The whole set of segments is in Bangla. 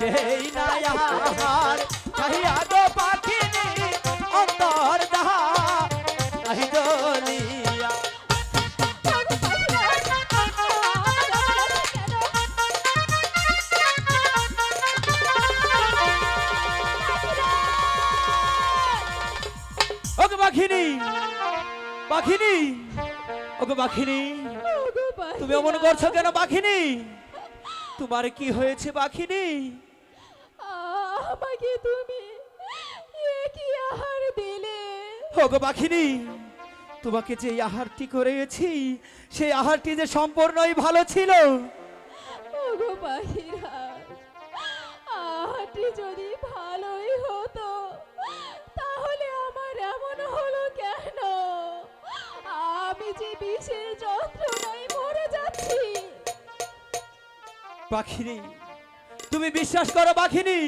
সেই নায়ার কাহিয়া গো পাখিনি অন্তর দাহা আহি জ্বলিয়া ওগো পাখিনি পাখিনি ওগো পাখিনি। তুমি অমন করছ কেন পাখিনি? তোমার কি হয়েছে পাখিনি? আমাকে তুমি কি আহার দিলে? ওগো পাখিনি তোমাকে যে আহারটি করেছি সেই আহারটি যে সম্পূর্ণই ভালো ছিল। ওগো বাহিরাজ আহারটি যদি ভালোই হতো তাহলে আমার এমন হলো কেন? আমি যে বিষের যন্ত্রণায় মরে যাচ্ছি। পাখিনি তুমি বিশ্বাস করো পাখিনি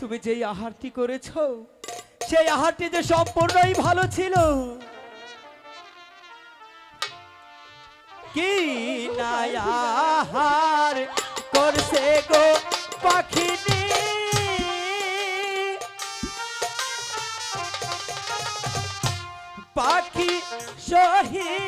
তুমি যেই আহারটি করেছ, সেই আহারটি যে সম্পূর্ণই ভালো ছিল। কি আহার করছে গো পাখিনি? পাখি শহীদে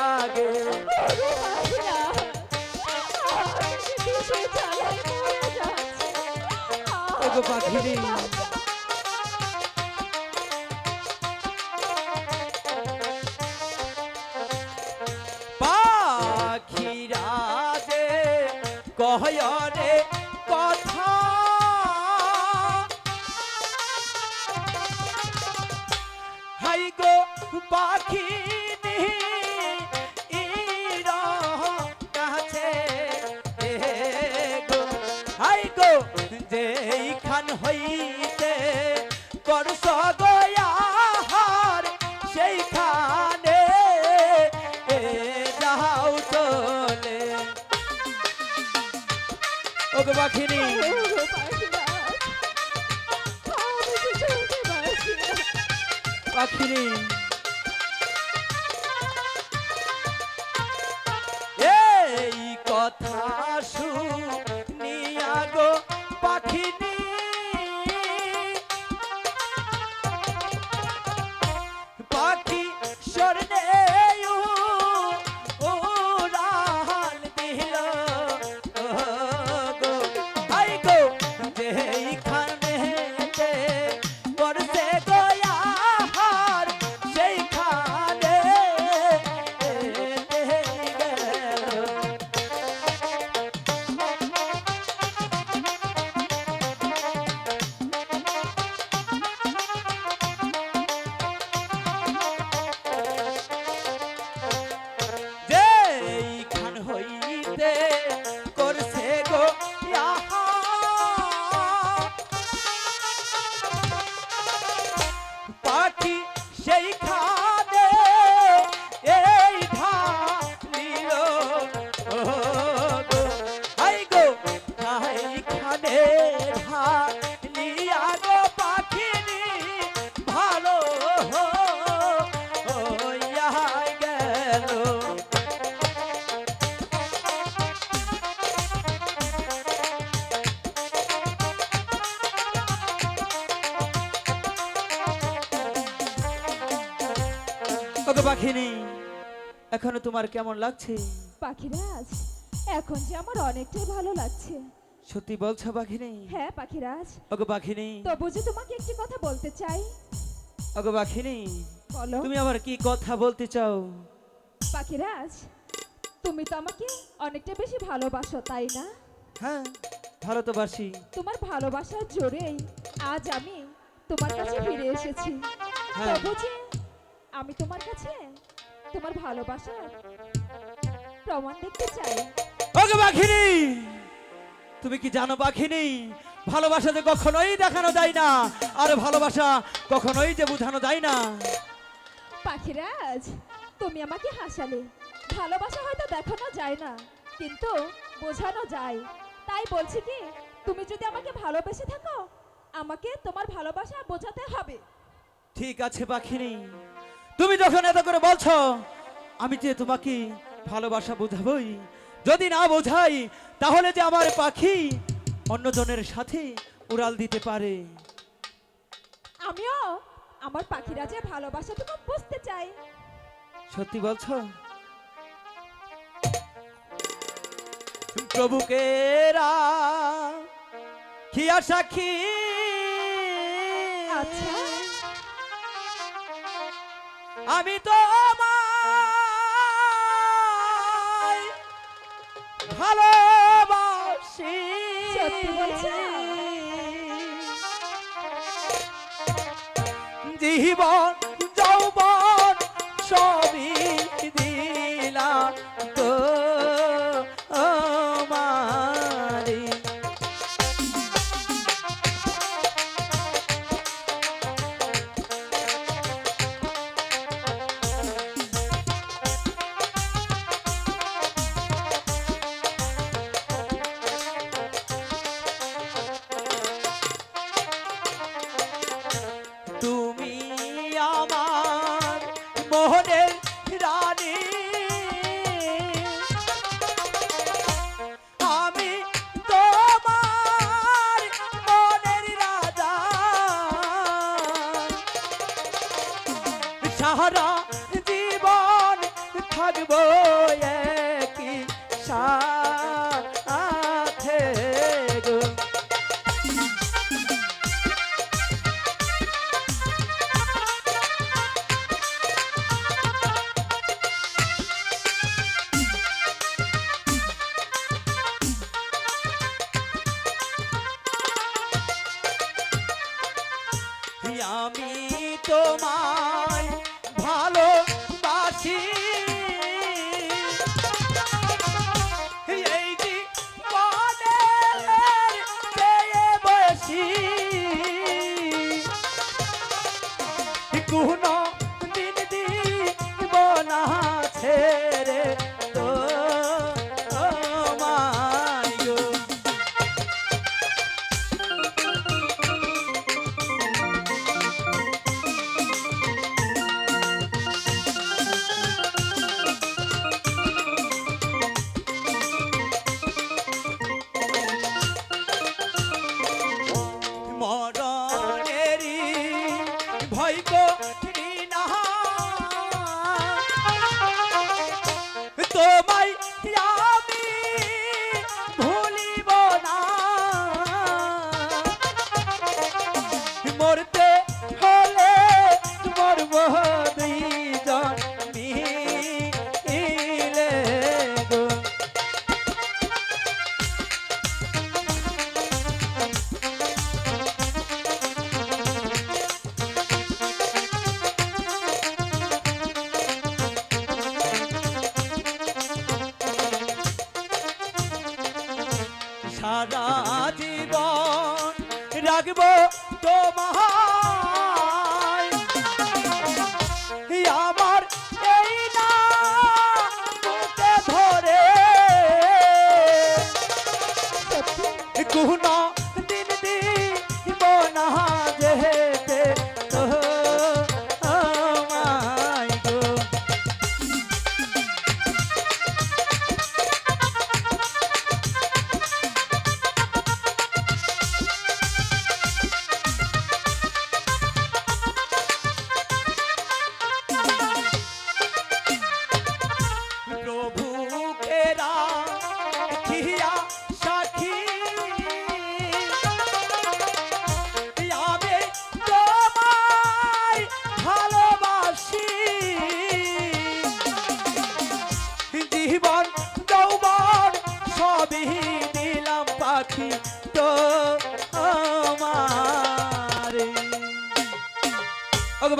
হাই গো গো। যেইখান হইতে করস গয়াহার সেইখানে যাও চলে। ওগো পাখিনি। এই এখনও তোমার কেমন লাগছে? পাখিরাজ এখন যে আমার অনেকটাই ভালো লাগছে। সত্যি বলছো পাখিনি? হ্যাঁ পাখিরাজ। ওকে পাখিনি। তবু যে তোমাকে একটি কথা বলতে চাই। ওকে পাখিনি বলো। তুমি আবার কি কথা বলতে চাও? পাখিরাজ তুমি তো আমাকে অনেকটা বেশি ভালোবাসো তাই না? হ্যাঁ ভালো তো বাসি। তোমার ভালোবাসার জোরেই আজ আমি তোমার কাছে ফিরে এসেছি। হ্যাঁ। তবু যে আমি তোমার কাছে তোমার ভালোবাসা? প্রমাণ দেখতে চাই। ওকে পাখিনি তুমি কি জানো পাখিনি ভালোবাসা যে কখনোই দেখানো যায় না আর ভালোবাসা কখনোই যে বোঝানো যায় না। পাখিরাজ তুমি আমাকে হাসালে। ভালোবাসা হয়তো দেখানো যায় না কিন্তু বোঝানো যায়। তাই বলছি কি তুমি যদি আমাকে ভালোবেসে থাকো আমাকে তোমার ভালোবাসা বোঝাতে হবে। ঠিক আছে পাখিনি তুমি যখন এত করে বলছো আমি যে তোমাকে ভালোবাসা বোঝাবই। যদি না বোঝাই তাহলে যে আমার পাখি অন্যজনের সাথে উড়াল দিতে পারে। আমিও আমার পাখিরা যে ভালোবাসাটুকু বুঝতে চাই। সত্যি বলছো? প্রভুকে খিয়া সাক্ষী আচ্ছা। আমি তো ভালোবাসি? জীবন যৌবন সবই রাখব তোমায়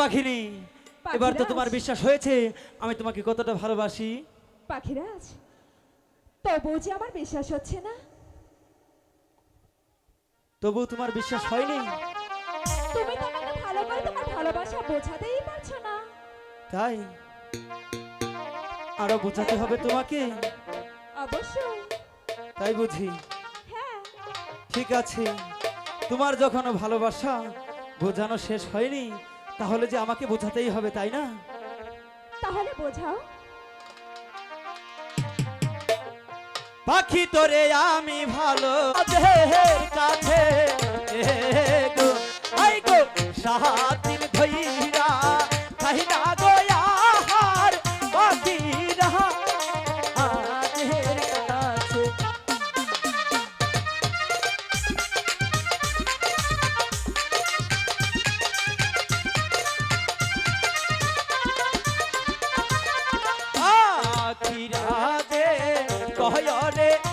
পাখিনি এবার তো তোমার বিশ্বাস হয়েছে আমি তোমাকে কতটা ভালোবাসি। পাখিরাজ তবুও যে আমার বিশ্বাস হচ্ছে না। তবু তোমার বিশ্বাস হয়নি? তুমি তো আমাকে ভালো করে তোমার ভালোবাসা বোঝাতেই পারছ না। তাই? আরও বোঝাতে হবে তোমাকে? অবশ্যই। তাই বুঝি? হ্যাঁ। ঠিক আছে। তোমার যখন ভালোবাসা বোঝানো শেষ হয়নি তাহলে যে আমাকে বোঝাতেই হবে তাই না? তাহলে বোঝাও। পাখি তোরে আমি ভালো দেহের কাজ কহয় রে